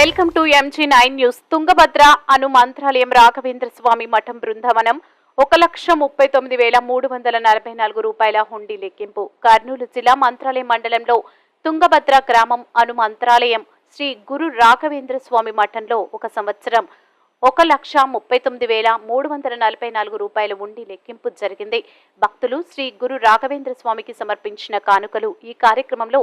Welcome to MG nine news. Tungabhadra అను మంత్రాలయం రాఘవేంద్ర స్వామి మఠం బృందావనం ఒక లక్ష ముప్పై తొమ్మిది వేల మూడు వందల నలభై నాలుగు రూపాయల హుండీ లెక్కింపు. కర్నూలు జిల్లా మంత్రాలయం మండలంలో తుంగభద్ర గ్రామం అను మంత్రాలయం శ్రీ గురు రాఘవేంద్ర స్వామి మఠంలో ఒక సంవత్సరం ఒక లక్ష ముప్పై తొమ్మిది వేల మూడు వందల నలభై నాలుగు రూపాయల ఉండి లెక్కింపు జరిగింది. భక్తులు శ్రీ గురు రాఘవేంద్ర స్వామికి సమర్పించిన కానుకలు ఈ కార్యక్రమంలో